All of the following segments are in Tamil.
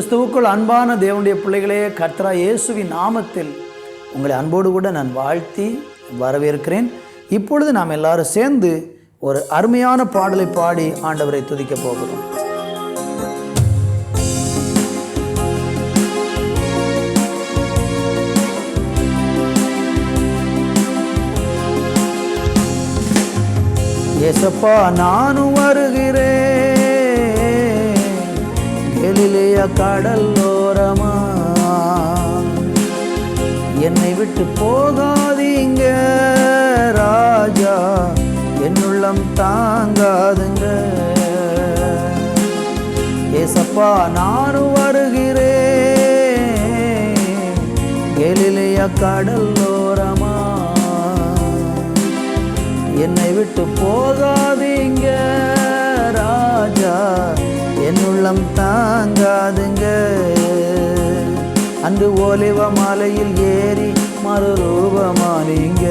கிறிஸ்துவுக்குள் அன்பான தேவனுடைய பிள்ளைகளே கர்த்தரா இயேசுவின் நாமத்தில் உங்களை அன்போடு கூட நான் வாழ்த்தி வரவேற்கிறேன். இப்பொழுது நாம் எல்லாரும் சேர்ந்து ஒரு அருமையான பாடலை பாடி ஆண்டவரை துதிக்க போகிறோம். ஏசப்பா நானும் வருகிறேன். கெலிலேய கடல்லோரமா என்னை விட்டு போகாதீங்க ராஜா. என்னுள்ளம் தாங்காதுங்க. ஏசப்பா நானும் வருகிறேன். கெலிலேய கடல்லோரமா என்னை விட்டு போகாதீங்க ராஜா. மனம் தாங்காதுங்க. அன்று ஓலிவ மலையில் ஏறி மறுரூபமானீங்க.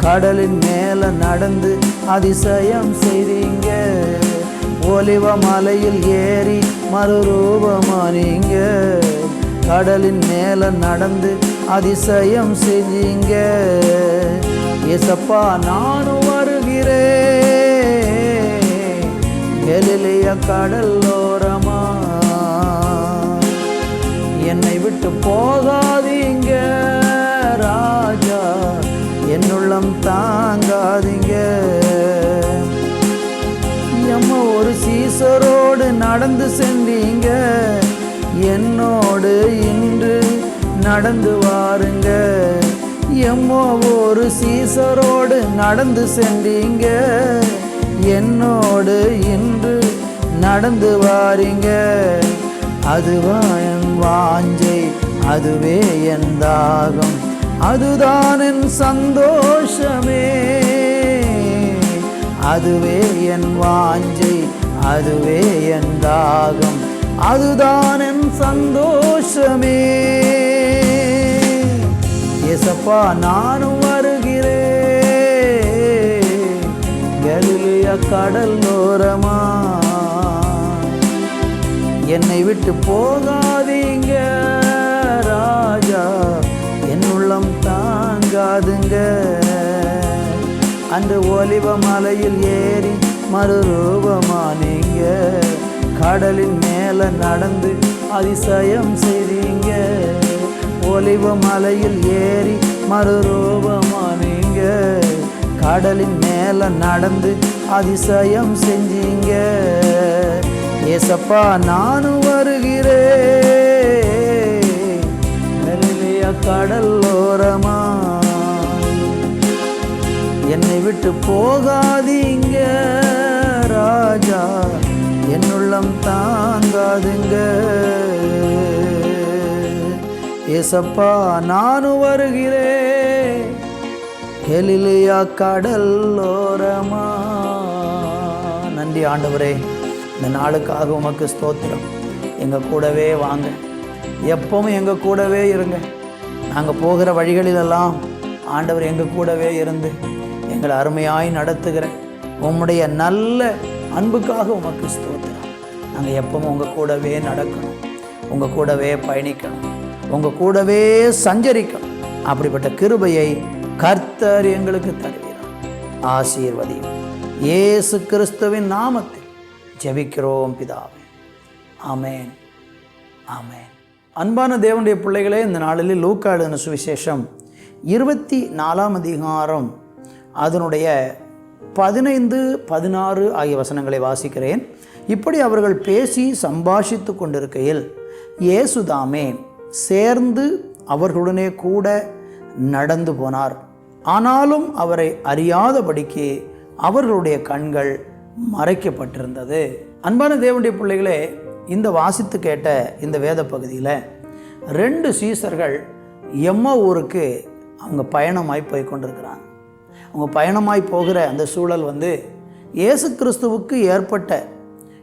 கடலின் மேல நடந்து அதிசயம் செய்தீங்க. ஓலிவ மலையில் ஏறி மறுரூபமானீங்க. கடலின் மேல நடந்து அதிசயம் செஞ்சீங்க. ஏசப்பா நானும் வருகிறேன். கடல்லோ விட்டு போகாதீங்க ராஜா. என்னுள்ளம் தாங்காதீங்க. எம்ம ஒரு சீசரோடு நடந்து சென்றீங்க. என்னோடு இன்று நடந்து வாருங்க. எம்மோ ஒரு சீசரோடு நடந்து சென்றீங்க. என்னோடு இன்று நடந்து வாரீங்க. அதுவா வாஞ்சை அதுவே என் தாகம். அதுதான் என் சந்தோஷமே. அதுவே என் வாஞ்சை அதுவே என் தாகம். அதுதான் என் சந்தோஷமே. எசப்பா நானும் வருகிறேன். கலிலிய கடல் ஓரமா. என்னை விட்டு போகா அன்று ஒலிவ மலையில் ஏறி மறுரூபமானீங்க. கடலின் மேல நடந்து அதிசயம் செய்தீங்க. ஒலிவ மலையில் ஏறி மறுரூபமானீங்க. கடலின் மேல நடந்து அதிசயம் செஞ்சீங்க. ஏசப்பா நானும் வருகிறேன். கடல் என்னை விட்டு போகாதீங்க ராஜா. என்னுள்ளம் தாங்காதுங்க. ஏசப்பா நானும் வருகிறேன். கெலிலியா கடல்லோரமா நன்றி ஆண்டவரே. இந்த நாளுக்காக உமக்கு ஸ்தோத்திரம். எங்கள் கூடவே வாங்க. எப்பவும் எங்கள் கூடவே இருங்க. நாங்கள் போகிற வழிகளிலெல்லாம் ஆண்டவர் எங்கள் கூடவே இருந்து எங்களை அருமையாய் நடத்துகிற உம்முடைய நல்ல அன்புக்காக உமக்கு ஸ்தோத்திரம். நாங்கள் எப்பவும் உங்கள் கூடவே நடக்கணும். உங்கள் கூடவே பயணிக்கணும். உங்கள் கூடவே சஞ்சரிக்கணும். அப்படிப்பட்ட கிருபையை கர்த்தர் எங்களுக்கு தருகிறார். ஆசீர்வதியும். இயேசு கிறிஸ்துவின் நாமத்தில் ஜெபிக்கிறோம் பிதாவே. ஆமேன். ஆமேன். அன்பான தேவனுடைய பிள்ளைகளே இந்த நாளில் லூக்காடுன சுவிசேஷம் இருபத்தி நாலாம் அதிகாரம் அதனுடைய பதினைந்து பதினாறு ஆகிய வசனங்களை வாசிக்கிறேன். இப்படி அவர்கள் பேசி சம்பாஷித்து கொண்டிருக்கையில் இயேசுதாமே சேர்ந்து அவர்களுடனே கூட நடந்து போனார். ஆனாலும் அவரை அறியாதபடிக்கு அவர்களுடைய கண்கள் மறைக்கப்பட்டிருந்தது. அன்பான தேவனுடைய பிள்ளைகளே இந்த வாசித்து கேட்ட இந்த வேத பகுதியில் ரெண்டு சீசர்கள் எம்ம ஊருக்கு அவங்க பயணமாய் போய் கொண்டிருக்கிறாங்க. அவங்க பயணமாய் போகிற அந்த சூழல் வந்து இயேசு கிறிஸ்துவுக்கு ஏற்பட்ட.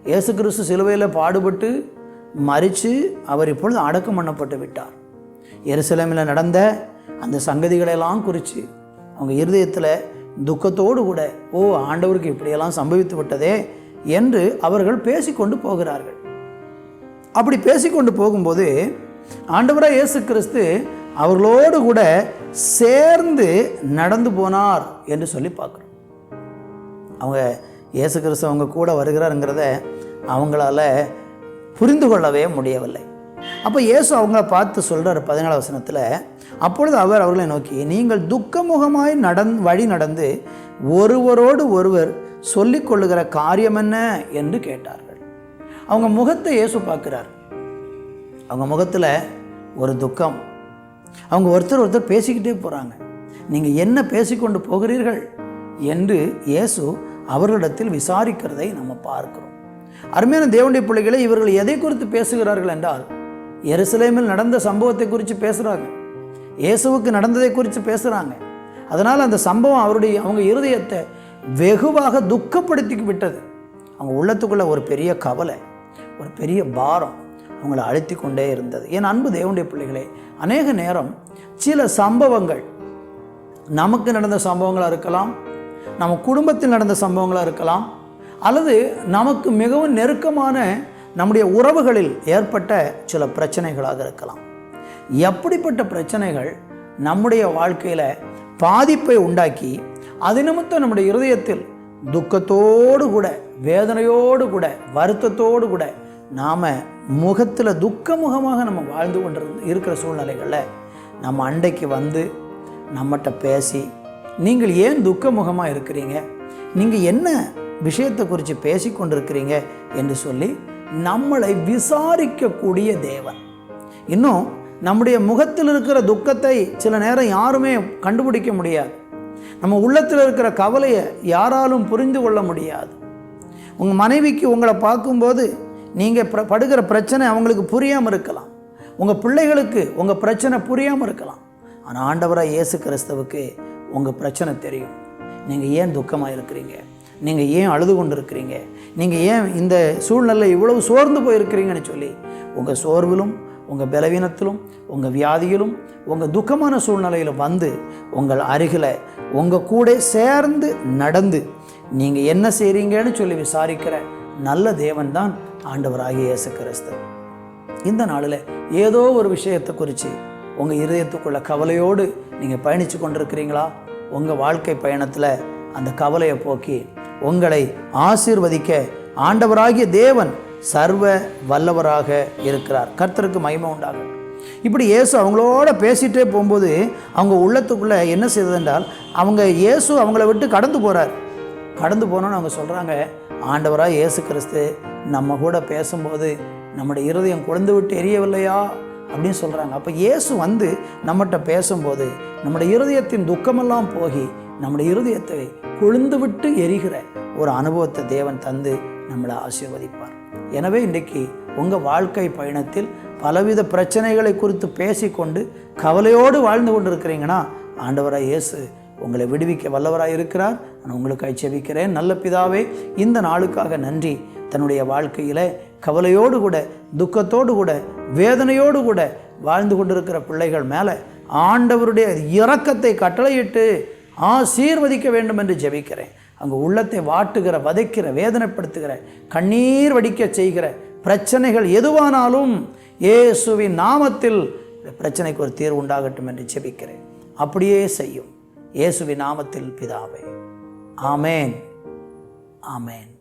இயேசு கிறிஸ்து சிலுவையில் பாடுபட்டு மறித்து அவர் இப்பொழுது அடக்கம் பண்ணப்பட்டு விட்டார். எருசலேமில் நடந்த அந்த சங்கதிகளெல்லாம் குறித்து அவங்க இருதயத்தில் துக்கத்தோடு கூட ஓ ஆண்டவருக்கு இப்படியெல்லாம் சம்பவித்து விட்டதே என்று அவர்கள் பேசிக்கொண்டு போகிறார்கள். அப்படி பேசிக்கொண்டு போகும்போது ஆண்டவராக இயேசு கிறிஸ்து அவர்களோடு கூட சேர்ந்து நடந்து போனார் என்று சொல்லி பார்க்குறோம். அவங்க இயேசு கிறிஸ்து அவங்க கூட வருகிறாருங்கிறத அவங்களால புரிந்து கொள்ளவே முடியவில்லை. அப்போ இயேசு அவங்கள பார்த்து சொல்கிறார் பதினாலு வசனத்தில் அப்பொழுது அவர் அவர்களை நோக்கி நீங்கள் துக்கமுகமாய் நடந் வழி நடந்து ஒருவரோடு ஒருவர் சொல்லிக்கொள்ளுகிற காரியம் என்ன? என்று கேட்டார்கள். அவங்க முகத்தை இயேசு பார்க்குறார். அவங்க முகத்தில் ஒரு துக்கம் அவங்க ஒருத்தர் ஒருத்தர் பேசிக்கிட்டே போகிறாங்க நீங்கள் என்ன பேசிக்கொண்டு போகிறீர்கள் என்று இயேசு அவர்களிடத்தில் விசாரிக்கிறதை நம்ம பார்க்கிறோம். அருமையான தேவனுடைய பிள்ளைகளை இவர்கள் எதை குறித்து பேசுகிறார்கள் என்றால் எருசலேமில் நடந்த சம்பவத்தை குறித்து பேசுகிறாங்க இயேசுவுக்கு நடந்ததை குறித்து பேசுகிறாங்க அதனால் அந்த சம்பவம் அவருடைய அவங்க இருதயத்தை வெகுவாக துக்கப்படுத்தி விட்டது அவங்க உள்ளத்துக்குள்ள ஒரு பெரிய கவலை ஒரு பெரிய பாரம் உங்களை அழுத்தி கொண்டே இருந்தது. என் அன்பு தேவனுடைய பிள்ளைகளே அநேக நேரம் சில சம்பவங்கள் நமக்கு நடந்த சம்பவங்களாக இருக்கலாம் நம்ம குடும்பத்தில் நடந்த சம்பவங்களாக இருக்கலாம் அல்லது நமக்கு மிகவும் நெருக்கமான நம்முடைய உறவுகளில் ஏற்பட்ட சில பிரச்சனைகளாக இருக்கலாம். எப்படிப்பட்ட பிரச்சனைகள் நம்முடைய வாழ்க்கையில் பாதிப்பை உண்டாக்கி அது நிமித்தம் நம்முடைய இருதயத்தில் துக்கத்தோடு கூட வேதனையோடு கூட வருத்தத்தோடு கூட நாம் முகத்தில் துக்க முகமாக நம்ம வாழ்ந்து கொண்டிருந்து இருக்கிற சூழ்நிலைகளில் நம்ம அண்டைக்கு வந்து நம்மகிட்ட பேசி நீங்கள் ஏன் துக்க முகமாக இருக்கிறீங்க? நீங்கள் என்ன விஷயத்தை குறித்து பேசி கொண்டிருக்கிறீங்க? என்று சொல்லி நம்மளை விசாரிக்கக்கூடிய தேவன். இன்னும் நம்முடைய முகத்தில் இருக்கிற துக்கத்தை சில நேரம் யாருமே கண்டுபிடிக்க முடியாது. நம்ம உள்ளத்தில் இருக்கிற கவலையை யாராலும் புரிந்து கொள்ள முடியாது. உங்கள் மனைவிக்கு உங்களை பார்க்கும்போது நீங்கள் படுகிற பிரச்சனை அவங்களுக்கு புரியாமல் இருக்கலாம். உங்கள் பிள்ளைகளுக்கு உங்கள் பிரச்சனை புரியாமல் இருக்கலாம். ஆனால் ஆண்டவராக இயேசு கிறிஸ்தவுக்கு உங்கள் பிரச்சனை தெரியும். நீங்கள் ஏன் துக்கமாக இருக்கிறீங்க? நீங்கள் ஏன் அழுது கொண்டு இருக்கிறீங்க நீங்கள் ஏன் இந்த சூழ்நிலை இவ்வளவு சோர்ந்து போயிருக்கிறீங்கன்னு சொல்லி உங்கள் சோர்விலும் உங்கள் பலவீனத்திலும் உங்கள் வியாதியிலும் உங்கள் துக்கமான சூழ்நிலையில் வந்து உங்கள் அருகில் உங்கள் கூட சேர்ந்து நடந்து நீங்கள் என்ன செய்கிறீங்கன்னு சொல்லி விசாரிக்கிற நல்ல தேவன் தான் ஆண்டவராகிய இயேசு கிறிஸ்து இந்த நாளில் ஏதோ ஒரு விஷயத்தை குறித்து உங்கள் இருதயத்துக்குள்ள கவலையோடு நீங்கள் பயணித்து கொண்டிருக்கிறீங்களா? உங்கள் வாழ்க்கை பயணத்தில் அந்த கவலையை போக்கி உங்களை ஆசீர்வதிக்க ஆண்டவராகிய தேவன் சர்வ வல்லவராக இருக்கிறார். கர்த்தருக்கு மகிமை உண்டாகும் இப்படி இயேசு அவங்களோட பேசிகிட்டே போகும்போது அவங்க உள்ளத்துக்குள்ளே என்ன செய்தது என்றால் அவங்க இயேசு அவங்கள விட்டு கடந்து போகிறார் கடந்து போனோன்னு அவங்க சொல்கிறாங்க ஆண்டவராக இயேசு கிறிஸ்து நம்ம கூட பேசும்போது நம்முடைய இருதயம் குழந்து விட்டு எரியவில்லையா அப்படின்னு சொல்கிறாங்க அப்போ இயேசு வந்து நம்மகிட்ட பேசும்போது நம்முடைய இருதயத்தின் துக்கமெல்லாம் போகி நம்முடைய இருதயத்தை கொழுந்து விட்டு எரிகிற ஒரு அனுபவத்தை தேவன் தந்து நம்மளை ஆசீர்வதிப்பார். எனவே இன்றைக்கு உங்கள் வாழ்க்கை பயணத்தில் பலவித பிரச்சனைகளை குறித்து பேசிக்கொண்டு கவலையோடு வாழ்ந்து கொண்டு இருக்கிறீங்கன்னா ஆண்டவராக இயேசு உங்களை விடுவிக்க வல்லவராக இருக்கிறார். நான் உங்களுக்கு செபிக்கிறேன் நல்ல பிதாவே இந்த நாளுக்காக நன்றி. தன்னுடைய வாழ்க்கையில் கவலையோடு கூட துக்கத்தோடு கூட வேதனையோடு கூட வாழ்ந்து கொண்டிருக்கிற பிள்ளைகள் மேலே ஆண்டவருடைய இரக்கத்தை கட்டளையிட்டு ஆசீர்வதிக்க வேண்டும் என்று ஜெபிக்கிறேன். அங்கே உள்ளத்தை வாட்டுகிற வதைக்கிற வேதனைப்படுத்துகிற கண்ணீர் வடிக்க செய்கிற பிரச்சனைகள் எதுவானாலும் இயேசுவின் நாமத்தில் இந்த பிரச்சனைக்கு ஒரு தீர்வு உண்டாகட்டும் என்று ஜெபிக்கிறேன். அப்படியே செய்யும். இயேசுவின் நாமத்தில் பிதாவே. ஆமேன். ஆமேன்.